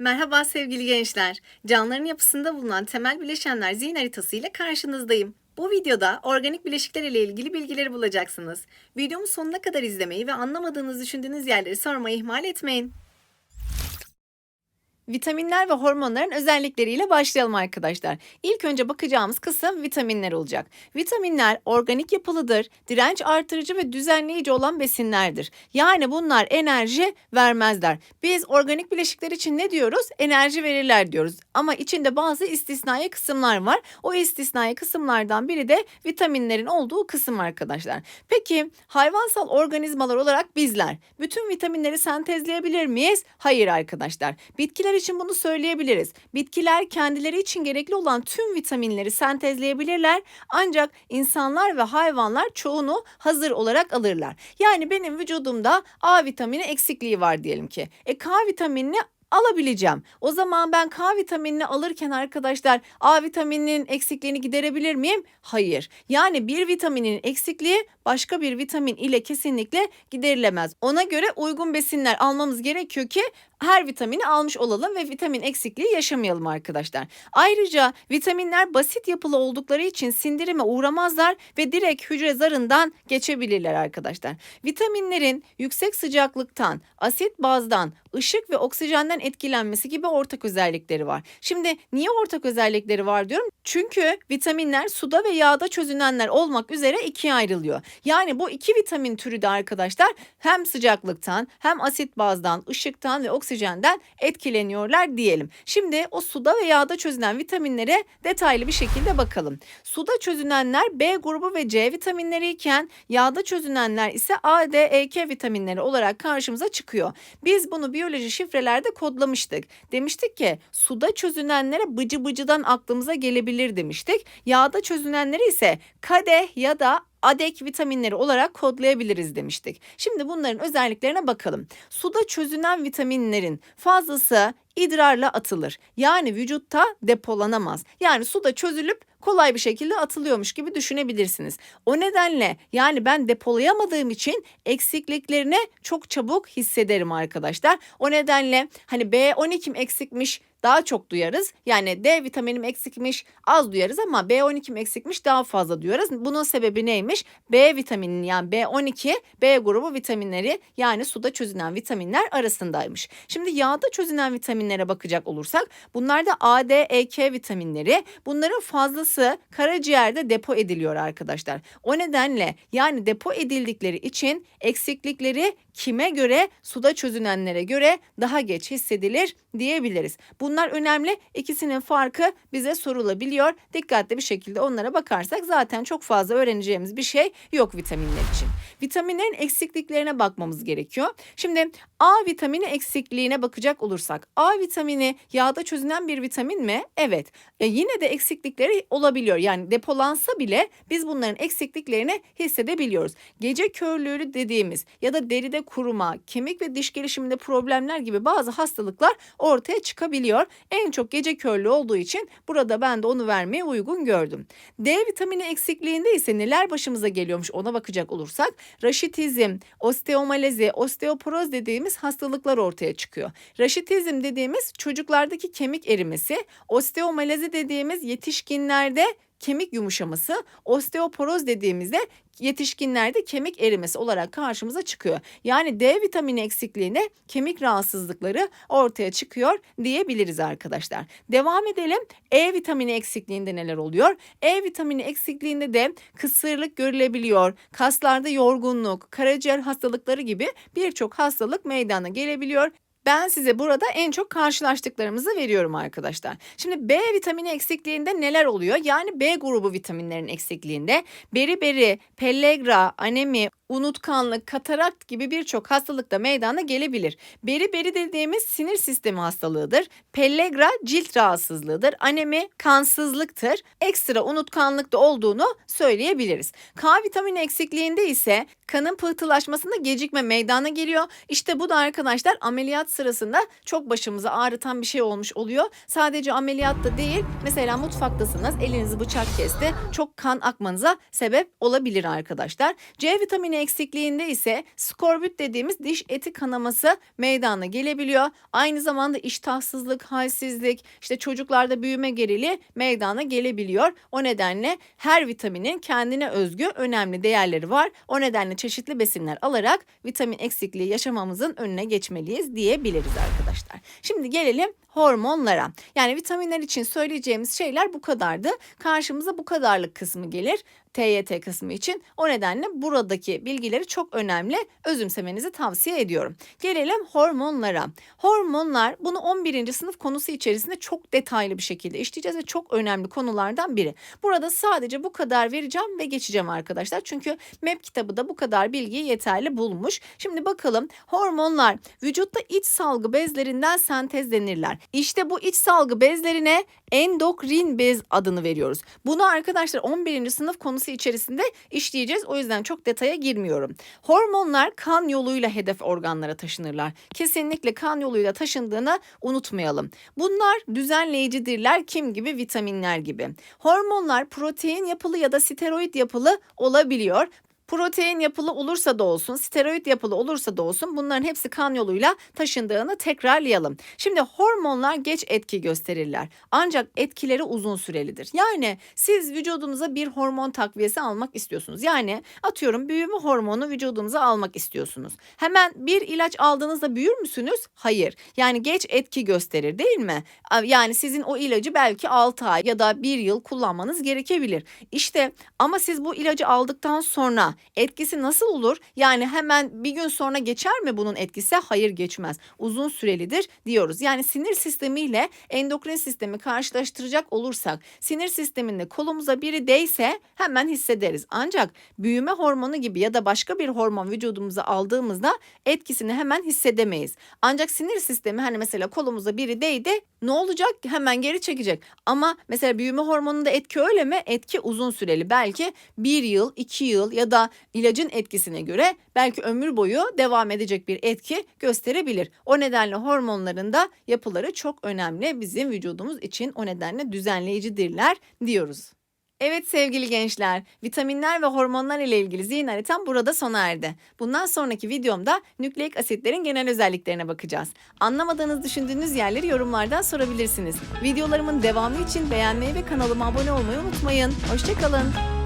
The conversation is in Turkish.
Merhaba sevgili gençler. Canlıların yapısında bulunan temel bileşenler zihin haritası ile karşınızdayım. Bu videoda organik bileşikler ile ilgili bilgileri bulacaksınız. Videomu sonuna kadar izlemeyi ve anlamadığınız düşündüğünüz yerleri sormayı ihmal etmeyin. Vitaminler ve hormonların özellikleriyle başlayalım arkadaşlar. İlk önce bakacağımız kısım vitaminler olacak. Vitaminler organik yapılıdır, direnç artırıcı ve düzenleyici olan besinlerdir. Yani bunlar enerji vermezler. Biz organik bileşikler için ne diyoruz? Enerji verirler diyoruz. Ama içinde bazı istisnai kısımlar var. O istisnai kısımlardan biri de vitaminlerin olduğu kısım arkadaşlar. Peki hayvansal organizmalar olarak bizler bütün vitaminleri sentezleyebilir miyiz? Hayır arkadaşlar. Bitkiler için bunu söyleyebiliriz. Bitkiler kendileri için gerekli olan tüm vitaminleri sentezleyebilirler ancak insanlar ve hayvanlar çoğunu hazır olarak alırlar. Yani benim vücudumda A vitamini eksikliği var diyelim ki. E K vitaminini alabileceğim. O zaman ben K vitaminini alırken arkadaşlar A vitamininin eksikliğini giderebilir miyim? Hayır. Yani bir vitaminin eksikliği başka bir vitamin ile kesinlikle giderilemez. Ona göre uygun besinler almamız gerekiyor ki her vitamini almış olalım ve vitamin eksikliği yaşamayalım arkadaşlar. Ayrıca vitaminler basit yapılı oldukları için sindirime uğramazlar ve direkt hücre zarından geçebilirler arkadaşlar. Vitaminlerin yüksek sıcaklıktan, asit bazdan, ışık ve oksijenden etkilenmesi gibi ortak özellikleri var. Şimdi niye ortak özellikleri var diyorum? Çünkü vitaminler suda ve yağda çözünenler olmak üzere ikiye ayrılıyor. Yani bu iki vitamin türü de arkadaşlar hem sıcaklıktan hem asit bazdan, ışıktan ve oksijenden etkileniyorlar diyelim. Şimdi o suda ve yağda çözünen vitaminlere detaylı bir şekilde bakalım. Suda çözünenler B grubu ve C vitaminleri iken yağda çözünenler ise A, D, E, K vitaminleri olarak karşımıza çıkıyor. Biz bunu biyoloji şifrelerde kodlamıştık. Demiştik ki suda çözünenlere bıcı bıcıdan aklımıza gelebilir demiştik. Yağda çözünenleri ise kadeh ya da adek vitaminleri olarak kodlayabiliriz demiştik. Şimdi bunların özelliklerine bakalım. Suda çözünen vitaminlerin fazlası idrarla atılır. Yani vücutta depolanamaz. Yani suda çözülüp kolay bir şekilde atılıyormuş gibi düşünebilirsiniz. O nedenle yani ben depolayamadığım için eksikliklerini çok çabuk hissederim arkadaşlar. O nedenle hani B12'm eksikmiş daha çok duyarız. Yani D vitaminim eksikmiş az duyarız ama B12'm eksikmiş daha fazla duyarız. Bunun sebebi neymiş? B vitaminin yani B12 B grubu vitaminleri yani suda çözünen vitaminler arasındaymış. Şimdi yağda çözünen vitaminlere bakacak olursak bunlar da A, D, E, K vitaminleri. Bunların fazlası karaciğerde depo ediliyor arkadaşlar. O nedenle yani depo edildikleri için eksiklikleri kime göre suda çözünenlere göre daha geç hissedilir diyebiliriz. Bunlar önemli. İkisinin farkı bize sorulabiliyor. Dikkatli bir şekilde onlara bakarsak zaten çok fazla öğreneceğimiz bir şey yok vitaminler için. Vitaminlerin eksikliklerine bakmamız gerekiyor. Şimdi A vitamini eksikliğine bakacak olursak A vitamini yağda çözünen bir vitamin mi? Evet. E yine de eksiklikleri olabiliyor. Yani depolansa bile biz bunların eksikliklerini hissedebiliyoruz. Gece körlüğü dediğimiz ya da deride kuruma, kemik ve diş gelişiminde problemler gibi bazı hastalıklar ortaya çıkabiliyor. En çok gece körlüğü olduğu için burada ben de onu vermeye uygun gördüm. D vitamini eksikliğinde ise neler başımıza geliyormuş ona bakacak olursak raşitizm, osteomalezi, osteoporoz dediğimiz hastalıklar ortaya çıkıyor. Raşitizm dediğimiz çocuklardaki kemik erimesi, osteomalezi dediğimiz yetişkinlerde kemik yumuşaması, osteoporoz dediğimizde yetişkinlerde kemik erimesi olarak karşımıza çıkıyor. Yani D vitamini eksikliğinde kemik rahatsızlıkları ortaya çıkıyor diyebiliriz arkadaşlar. Devam edelim. E vitamini eksikliğinde neler oluyor? E vitamini eksikliğinde de kısırlık görülebiliyor. Kaslarda yorgunluk, karaciğer hastalıkları gibi birçok hastalık meydana gelebiliyor. Ben size burada en çok karşılaştıklarımızı veriyorum arkadaşlar. Şimdi B vitamini eksikliğinde neler oluyor? Yani B grubu vitaminlerin eksikliğinde beriberi, pellagra, anemi, unutkanlık, katarakt gibi birçok hastalık da meydana gelebilir. Beriberi dediğimiz sinir sistemi hastalığıdır. Pellagra cilt rahatsızlığıdır. Anemi kansızlıktır. Ekstra unutkanlık da olduğunu söyleyebiliriz. K vitamini eksikliğinde ise kanın pıhtılaşmasında gecikme meydana geliyor. İşte bu da arkadaşlar ameliyat sırasında çok başımızı ağrıtan bir şey olmuş oluyor. Sadece ameliyatta değil mesela mutfaktasınız elinizi bıçak kesti çok kan akmanıza sebep olabilir arkadaşlar. C vitamini eksikliğinde ise skorbut dediğimiz diş eti kanaması meydana gelebiliyor. Aynı zamanda iştahsızlık, halsizlik, işte çocuklarda büyüme geriliği meydana gelebiliyor. O nedenle her vitaminin kendine özgü önemli değerleri var. O nedenle çeşitli besinler alarak vitamin eksikliği yaşamamızın önüne geçmeliyiz diyebiliriz arkadaşlar. Şimdi gelelim hormonlara. Yani vitaminler için söyleyeceğimiz şeyler bu kadardı. Karşımıza bu kadarlık kısmı gelir. TYT kısmı için. O nedenle buradaki bilgileri çok önemli. Özümsemenizi tavsiye ediyorum. Gelelim hormonlara. Hormonlar bunu 11. sınıf konusu içerisinde çok detaylı bir şekilde işleyeceğiz ve çok önemli konulardan biri. Burada sadece bu kadar vereceğim ve geçeceğim arkadaşlar. Çünkü MEP kitabı da bu kadar bilgiyi yeterli bulmuş. Şimdi bakalım hormonlar vücutta iç salgı bezlerinden sentezlenirler. İşte bu iç salgı bezlerine endokrin bez adını veriyoruz. Bunu arkadaşlar 11. sınıf konusu içerisinde işleyeceğiz. O yüzden çok detaya girmiyorum. Hormonlar kan yoluyla hedef organlara taşınırlar. Kesinlikle kan yoluyla taşındığını unutmayalım. Bunlar düzenleyicidirler kim gibi vitaminler gibi. Hormonlar protein yapılı ya da steroid yapılı olabiliyor. Protein yapılı olursa da olsun, steroid yapılı olursa da olsun bunların hepsi kan yoluyla taşındığını tekrarlayalım. Şimdi hormonlar geç etki gösterirler. Ancak etkileri uzun sürelidir. Yani siz vücudunuza bir hormon takviyesi almak istiyorsunuz. Yani atıyorum büyüme hormonu vücudunuza almak istiyorsunuz. Hemen bir ilaç aldığınızda büyür müsünüz? Hayır. Yani geç etki gösterir değil mi? Yani sizin o ilacı belki 6 ay ya da 1 yıl kullanmanız gerekebilir. İşte ama siz bu ilacı aldıktan sonra etkisi nasıl olur? Yani hemen bir gün sonra geçer mi bunun etkisi? Hayır geçmez. Uzun sürelidir diyoruz. Yani sinir sistemiyle endokrin sistemi karşılaştıracak olursak sinir sisteminde kolumuza biri değse hemen hissederiz. Ancak büyüme hormonu gibi ya da başka bir hormon vücudumuza aldığımızda etkisini hemen hissedemeyiz. Ancak sinir sistemi hani mesela kolumuza biri değdi ne olacak? Hemen geri çekecek. Ama mesela büyüme hormonunda etki öyle mi? Etki uzun süreli. Belki bir yıl, iki yıl ya da ilacın etkisine göre belki ömür boyu devam edecek bir etki gösterebilir. O nedenle hormonların da yapıları çok önemli bizim vücudumuz için. O nedenle düzenleyicidirler diyoruz. Evet sevgili gençler, vitaminler ve hormonlar ile ilgili zihin haritam burada sona erdi. Bundan sonraki videomda nükleik asitlerin genel özelliklerine bakacağız. Anlamadığınız düşündüğünüz yerleri yorumlardan sorabilirsiniz. Videolarımın devamı için beğenmeyi ve kanalıma abone olmayı unutmayın. Hoşçakalın.